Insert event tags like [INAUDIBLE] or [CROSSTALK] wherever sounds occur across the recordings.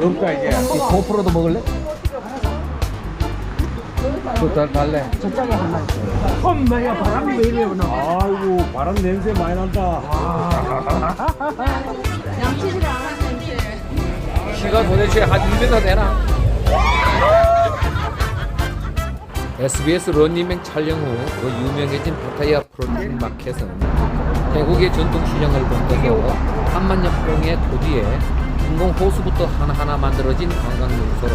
없다 이제. 이 고프로도 먹을래? 그달 달래. 저쪽에 하나 엄마야 바람이 왜 이래 오나 아이고 바람 냄새 많이 난다. 키가 도대체 한 2m 되나? SBS 런닝맨 촬영 후 그 유명해진 파타야 프로틴 마켓은 태국의 전통 시장을 본떠서 3만 년 평의 토지에 인공 호수부터 하나하나 만들어진 관광 명소로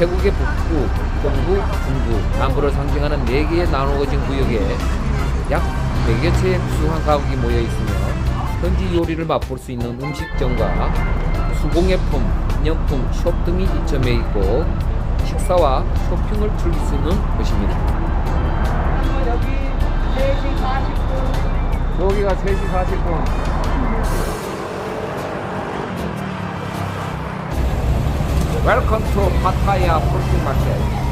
태국의 북부, 동부, 중부, 남부를 상징하는 4개의 나누어진 구역에 약 4개 채의 수한 가옥이 모여 있으며 현지 요리를 맛볼 수 있는 음식점과 수공예품, 기념품, 숍 등이 입점해 있고 식사와 쇼핑을 즐길 수 있는 곳입니다. 여기가 3시 40분. 웰컴 투 파타야 프로틴 마켓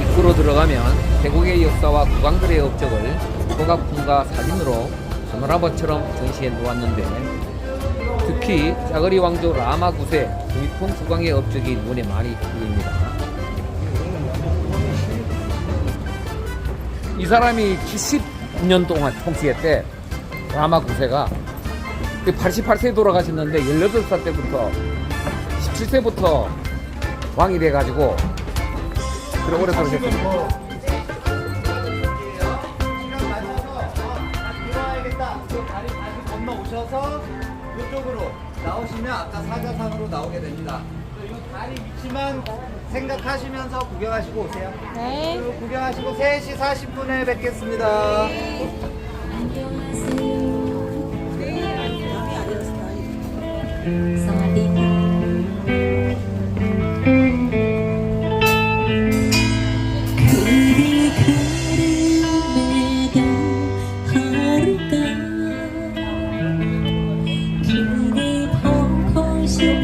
입구로 들어가면 태국의 역사와 국왕들의 업적을 조각품과 사진으로 파노라마처럼 전시해 놓았는데 특히 짜거리 왕조 라마 9세 구이폰 국왕의 업적이 눈에 많이 띄입니다. 이 사람이 70년 동안 통치했대 라마 9세가 88세에 돌아가셨는데 18살 때부터 17세부터 왕이 돼가지고 그래 오래 살으셨습니다. 건너오셔서 이쪽으로 나오시면 아까 사자산으로 나오게 됩니다. 이 다리 위치만 생각하시면서 구경하시고 오세요. 네. 구경하시고 3시 40분에 뵙겠습니다. 그리 이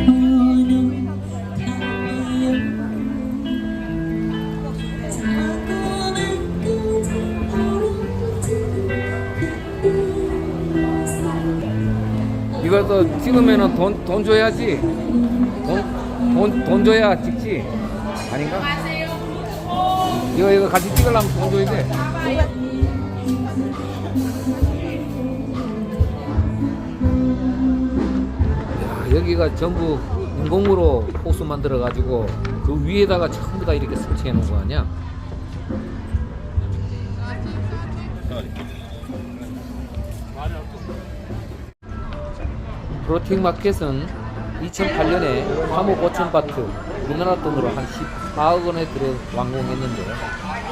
이것도 찍으면은 돈, 돈 줘야지. 돈, 돈, 돈 줘야 찍지. 아닌가? 이거, 이거 같이 찍으려면 돈 줘야 돼. 여기가 전부 인공으로 호수 만들어 가지고 그 위에다가 전부 다 이렇게 설치해 놓은 거 아니야? 프로틴 마켓은 2008년에 화목 5천 바트 우리나라 돈으로 한 14억 원에 들여 완공했는데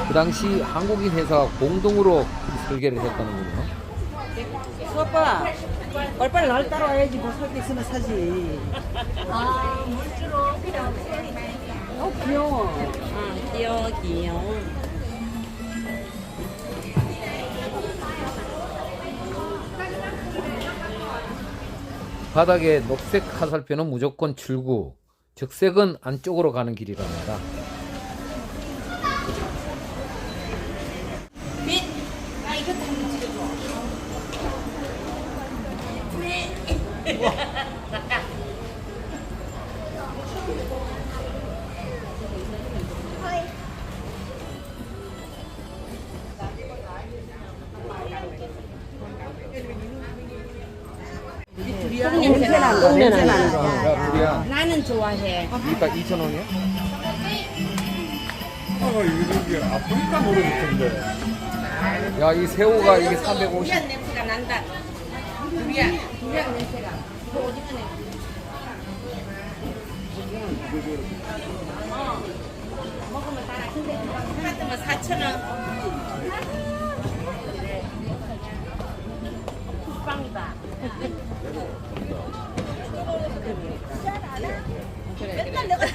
그 당시 한국인 회사가 공동으로 이 설계를 했다는군요. 오빠 빨리빨리 날 따라와야지 뭐살때 있으면 사지 아, 물주로 그냥 어 귀여워 아, 귀여워, 귀여워. 바닥에 녹색 화살표는 무조건 출구, 적색은 안쪽으로 가는 길이랍니다. 빛! 아, 이것도 한번 찍어줘. 나는 거 야, 둘이야. 나는 좋아해. 이까 2천 원이야? 아 이게 노래 같은데. 야, 이 새우가 이게 350. 두리안 냄새가 난다. 두리 안, 두리안 냄새가. 이거 오징어 냄새. 어. 먹으면 따라. 근데 하나쯤은 4천 원. 국빵이다. 맨날 내가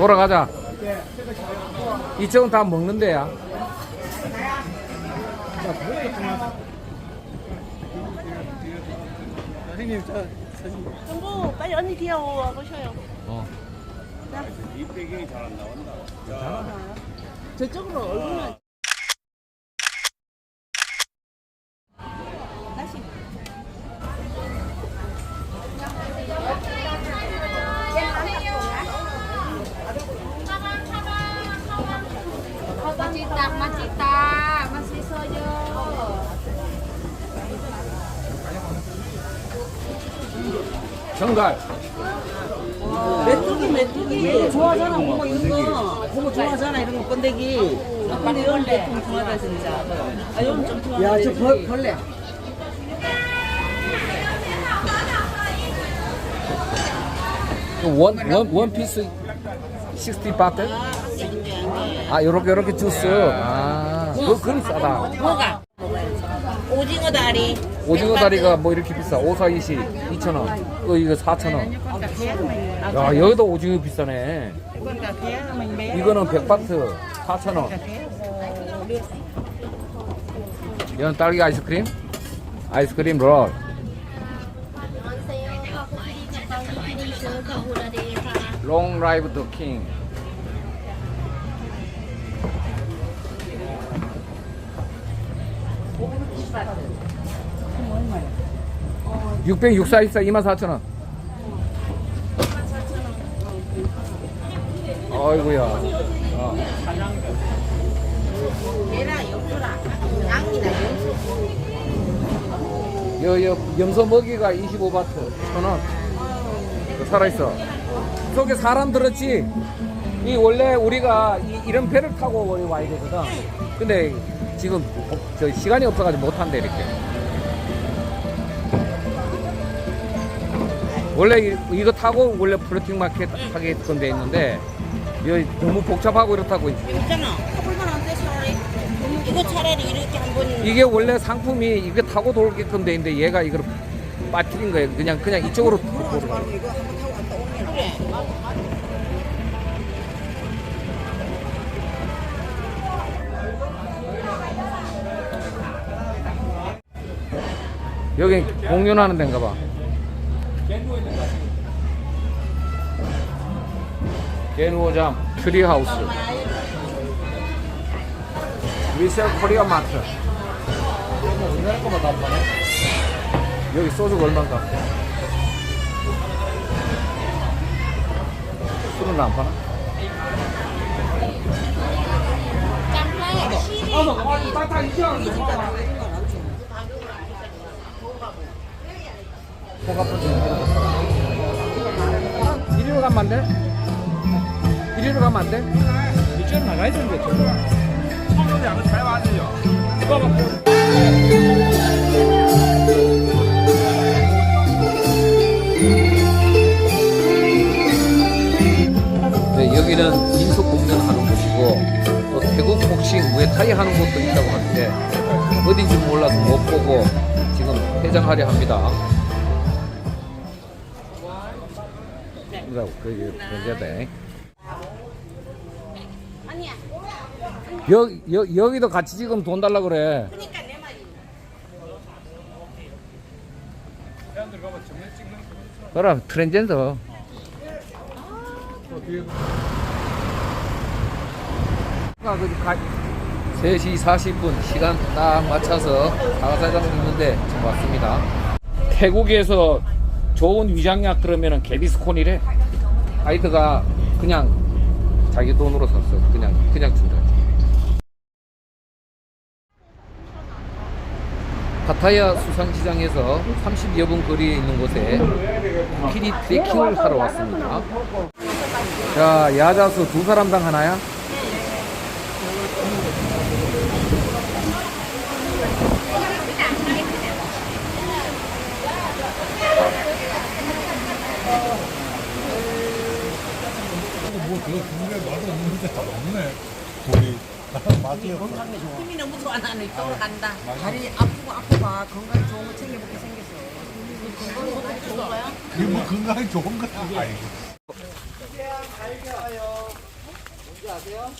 돌아가자. 이쪽은 다 먹는 데야. 선생님 자 사진. 정보 빨리 언니 뒤에 와 보셔요. 어. 이 배경이 잘 안 나온다. 저쪽으로 얼굴만. 정갈. 메뚜기 메뚜기. 좋아하잖아 고모 이런 거. 고모 좋아하잖아 이런 거 번데기. 근데 이런 메뚜기 좋아하다 진짜. 아 이건 좀 좋아하다 야저 벌레. 원, 원, 원 피스 60 바트? 아, 요렇게, 요렇게 주스. 아, 그, 그건 싸다. 뭐가? 오징어 다리 오징어 다리가 뭐 이렇게 비싸. 오사이시 2,000원. 어, 이거 4,000원. 야, 여기도 오징어 비싸네. 이거는 100바트 4,000원. 이건 딸기 아이스크림? 아이스크림 롤. 롱 라이브 더 킹. 육백 육사입사 24,000원. 아이고야. 어. 여, 여, 염소 먹이가 25바트, 천 원. 살아있어. 속에 사람 들었지? 이 원래 우리가 이, 이런 배를 타고 와야 되거든. 근데 지금 어, 저 시간이 없어가지고 못한대, 이렇게. 원래 이- 이거 타고 원래 플로팅 마켓 하게끔 돼 있는데, 여기 너무 복잡하고 이렇다고. 있잖아 커플만 안 돼 차라리 이거 차라리 이렇게 한번 이게 원래 상품이 이거 타고 돌게끔 돼 있는데 얘가 이걸 빠뜨린 거예요. 그냥 그냥 이쪽으로 돌아가고. 그래 여기 공연하는 데인가 봐. 게누어점 트리하우스 리셀 코리아 마트 우리나라 거만 다 파네 여기 소주가 얼마인가 술은 안 파나? 코가 퍼지는 이리로 가면 안 돼? 이리로 가면 안 돼? 이쪽으로 나가 있는데 저거. 손으로 양을 잘 맞으죠. 이거 봐. 네, 여기는 민속 공연하는 곳이고 또 태국 복싱 무에타이 하는 곳도 있다고 하는데 어딘지 몰라서 못 보고 지금 해장하려 합니다. 이거 그게 문제돼. 아니야. 여, 여, 여기도 같이 지금 돈 달라 그래. 그러니까 내 말이. 그럼 트랜젠더. 아, 그 가- 3시 40분 시간 딱 맞춰서 사과사장 있는데 지금 왔습니다. 태국에서 좋은 위장약 그러면은 개비스콘이래. 가이드가 그냥 자기 돈으로 샀어. 그냥 그냥 준다. 파타야 수상시장에서 30여 분 거리에 있는 곳에 코끼리 트레킹을 하러 왔습니다. 자, 야자수 두 사람당 하나야? 힘이 너무 좋아 나는 이쪽으로 간다 다리 아프고 아프가 건강 좋은 거 챙겨먹게 생겼어 이게 뭐 건강에 좋은 거야. 아이고. 뭔지 아세요?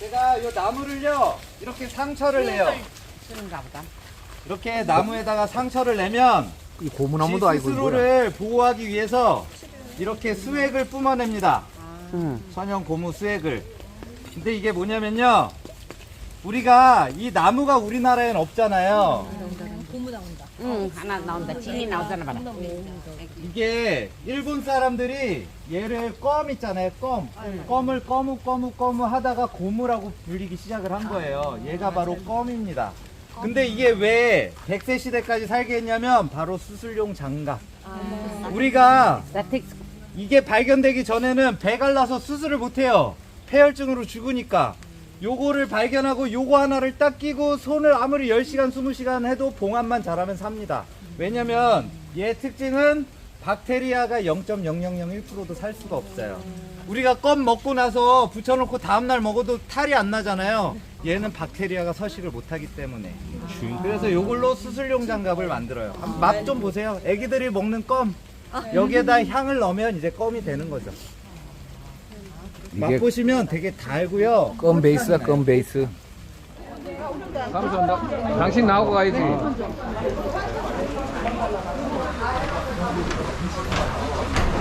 제가 이 나무를요 이렇게 상처를 내요. 쓰는가 보다 이렇게 나무에다가 상처를 내면 이지 고무나무도 아니고 이거야. 스스로를 보호하기 위해서 이렇게 수액을 뿜어냅니다. 천연 고무 수액을. 근데 이게 뭐냐면요. 우리가 이 나무가 우리나라엔 없잖아요. 응 하나 나온다. 진이 나오잖아 봐라. 이게 일본 사람들이 얘를 껌 있잖아요 껌. 껌을 꺼무 꺼무 꺼무 하다가 고무라고 불리기 시작을 한 거예요. 얘가 바로 껌입니다. 근데 이게 왜 100세 시대까지 살게 했냐면 바로 수술용 장갑. 우리가 라텍스. 이게 발견되기 전에는 배 갈라서 수술을 못해요 폐혈증으로 죽으니까 요거를 발견하고 요거 하나를 딱 끼고 손을 아무리 10시간 20시간 해도 봉합만 잘하면 삽니다. 왜냐면 얘 특징은 박테리아가 0.0001%도 살 수가 없어요. 우리가 껌 먹고 나서 붙여놓고 다음날 먹어도 탈이 안 나잖아요. 얘는 박테리아가 서식을 못하기 때문에. 그래서 요걸로 수술용 장갑을 만들어요. 맛 좀 보세요. 애기들이 먹는 껌. 여기에다 향을 넣으면 이제 껌이 되는 거죠 이게 맛보시면 되게 달고요. 껌 베이스다 껌 베이스. 감사합니다. 당신 나오고 가야지.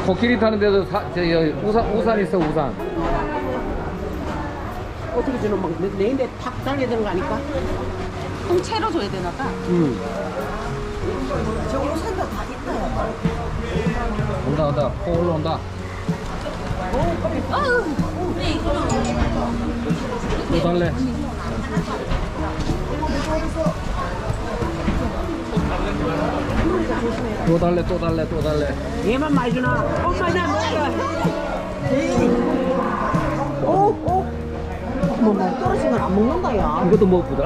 코끼리 타는 데도 사, 저, 여, 우산, 우산 있어 우산. 어떻게 주는 막 내인데 탁 달려드는 거 아닐까? 통째로 줘야 되나 봐. 있다. 온다 온다. 코 올라온다 또 달래 또 달래 또 달래 또 달래 얘만 많이 주나? 엄마냐 뭐야? 오, 오. 뭐, 뭐 떨어진 건 안 먹는다 야. 이것도 먹보다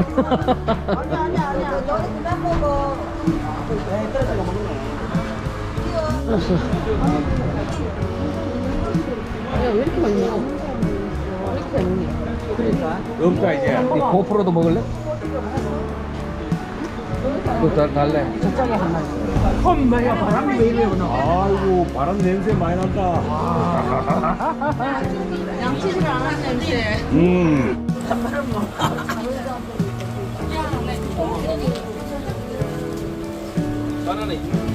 아니 아니 아니야. 너네 그만 먹어. 네, 떨어진 거 먹네. [LAUGHS] 야, 왜 이렇게 많이 먹어? 왜 이렇게 많이 먹냐? 그러니까. 없다 이제. 이 고프로도 먹을래? 또 달, 달래 저쪽에 한 마리. 엄마야 바람이 왜 이래 오나. 아이고 바람 냄새 많이 난다. [LAUGHS] 양치질 안 하는 냄새 음. [LAUGHS] 아이고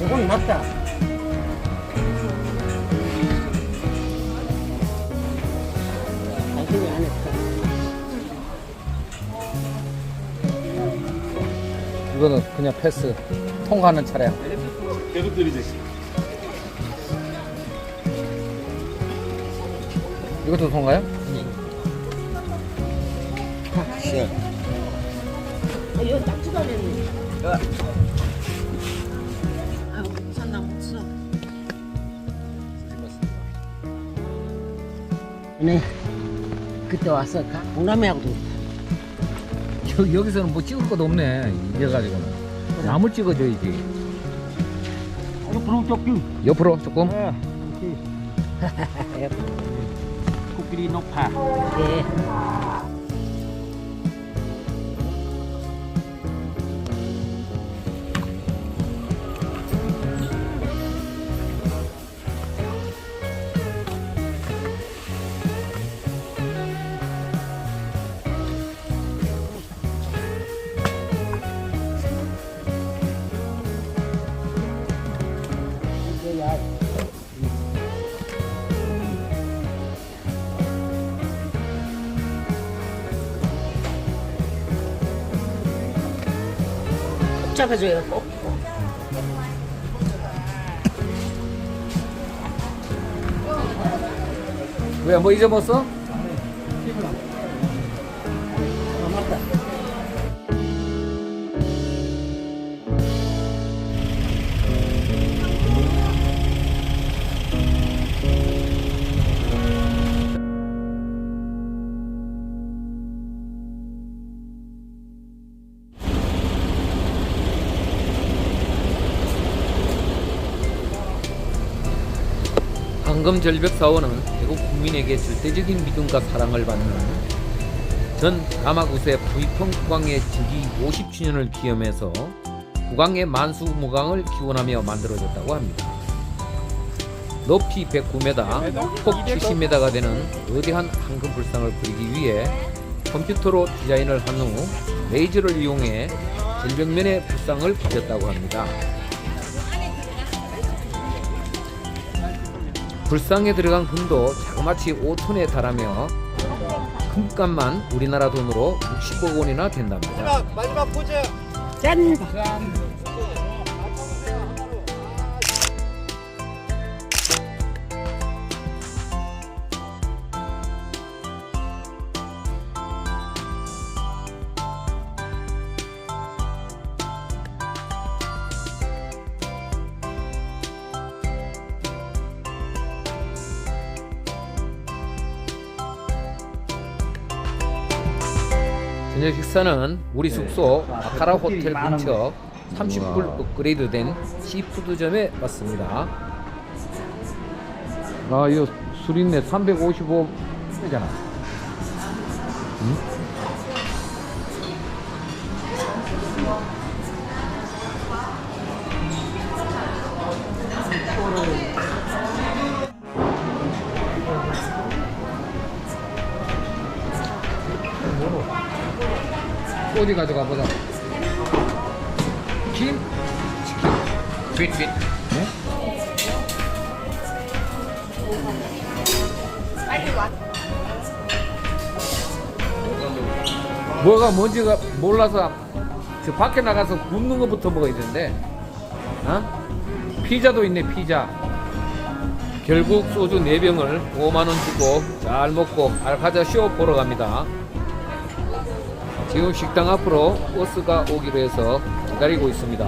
이건 맞다. 당신이 안 했어. 이거는 그냥 패스 통과하는 차량 계속 들이대시. 이것도 통과요? 어, 이거 딱 찍어냈네. 아이고, 산나 못 써. 네. 그때 동남아하고도 여, 여기서는 뭐 찍을 것도 없네 이래가지고는 나무 찍어줘야지 옆으로 쫓기. 옆으로 조금 [LAUGHS] 코끼리 높아. 예. 잡아줘요. 꼭. 왜뭐 잊어먹었어? 황금 절벽 사원은 대국 국민에게 절대적인 믿음과 사랑을 받는 전 가마구세 부이펑 국왕의 즉위 50주년을 기념해서 국왕의 만수무강을 기원하며 만들어졌다고 합니다. 높이 109m, 폭 70m가 되는 거대한 황금 불상을 그리기 위해 컴퓨터로 디자인을 한 후 레이저를 이용해 절벽면에 불상을 그렸다고 합니다. 불상에 들어간 금도 자그마치 5톤에 달하며 금값만 우리나라 돈으로 60억 원이나 된답니다. 마지막 마지막 포즈. 짠! 저녁 식사는 우리 숙소 아카라 호텔 근처 30불 업그레이드된 시푸드점에 왔습니다. 아, 이거 술 있네. 355잖아. 어디 가져가 보자. 김, 치킨, 윗윗. 네? 뭐가 뭔지가 몰라서 저 밖에 나가서 굽는 것부터 먹어야 되는데, 어? 피자도 있네 피자. 결국 소주 4병을 5만원 주고 잘 먹고 알카자 쇼 보러 갑니다. 지금 식당 앞으로 버스가 오기로 해서 기다리고 있습니다.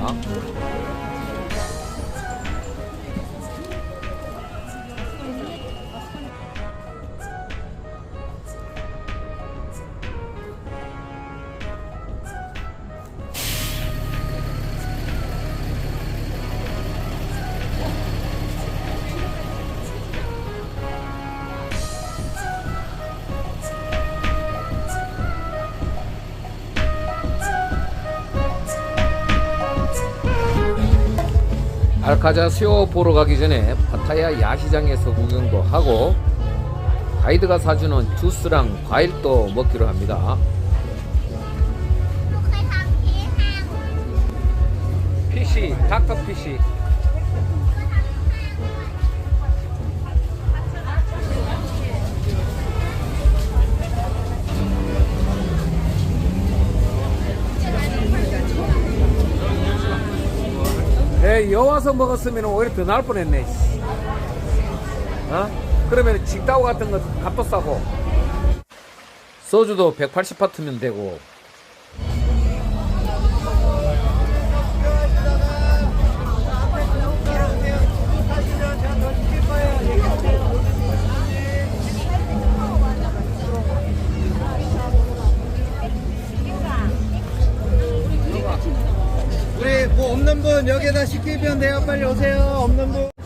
알카자 수요 보러 가기 전에 파타야 야시장에서 구경도 하고 가이드가 사주는 주스랑 과일도 먹기로 합니다. 피시, 닥터 피시. 에, 여 와서 먹었으면 오히려 더 나을 뻔했네. 씨. 어? 그러면 칭따오 같은 거 값도 싸고 소주도 180파트면 되고 없는 분 여기다 시키면 돼요. 빨리 오세요. 없는 분.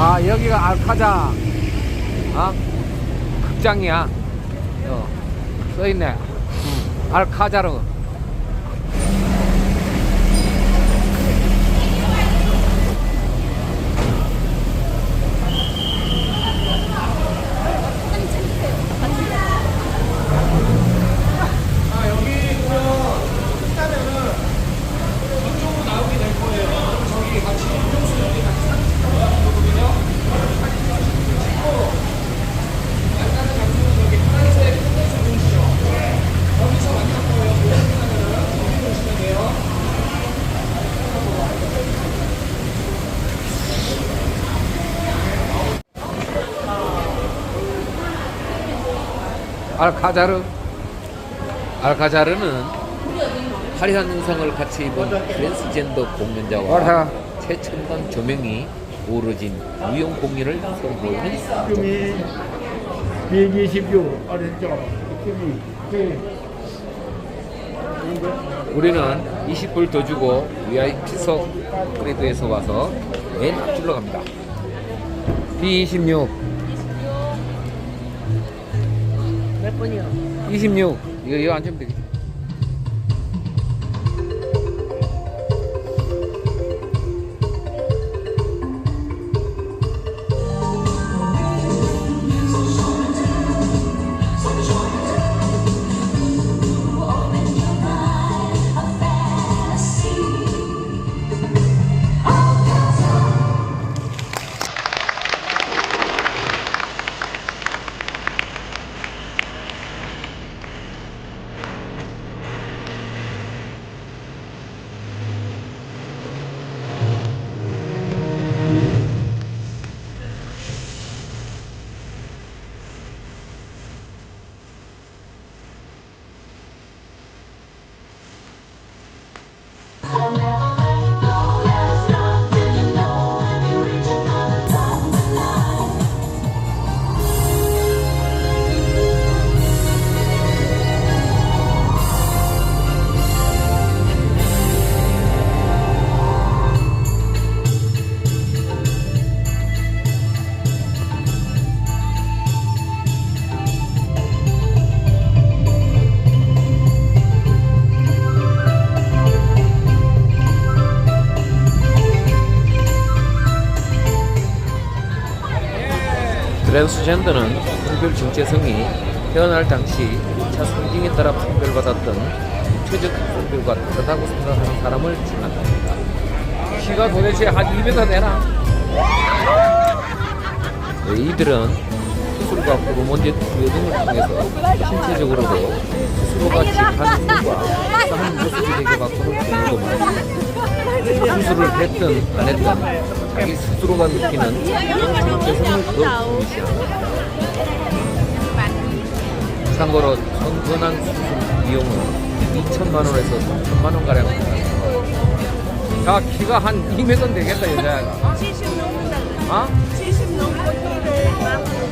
아 여기가 알카자. 아 극장이야. 어, 써있네. 저쪽으로 알카자르 알카자르는 화려한 의상을 같이 입은 트랜스젠더 공연자와 최첨단 조명이 어우러진 무용 공연을 선보이는 지금이 126 어렸죠? 지금이 그 우리는 20불 더 주고 VIP석 그레드에서 와서 맨 앞줄로 갑니다. B26 번이요? 26 이거 이거 앉으면 되겠지. 트랜스젠더는 성별 정체성이 태어날 당시 2차 성징에 따라 판별받았던 육체적 성별과 다르다고 생각하는 사람을 지칭한답니다. 키가 도대체 한 2m 되나? 네, 이들은 수술과 호르몬제 투여 등을 통해서 신체적으로도 스스로가 집한 힘과 한 모습이 되게 바꾸는 경우도 많습니다. 수술을 했든 안 했든 자기 스스로가 느끼는 정체성을 더 중시합니다. 참고로 성전환 수술 비용은 2천만 원에서 3천만 원 가량. 자 키가 한 2m 되겠다 여자가. 70 넘는다. 어? 70 넘고 키를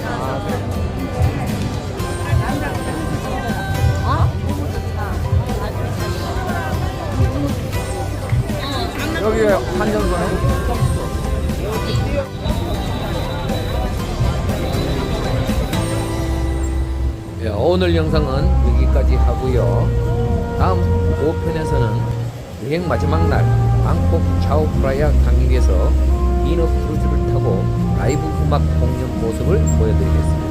아, 그래. 여기 한정선에 오늘 영상은 여기까지 하고요. 다음 5편에서는 여행 마지막 날 방콕 차오프라야 강역에서 이너 크루즈를 타고 라이브 음악 공연 모습을 보여드리겠습니다.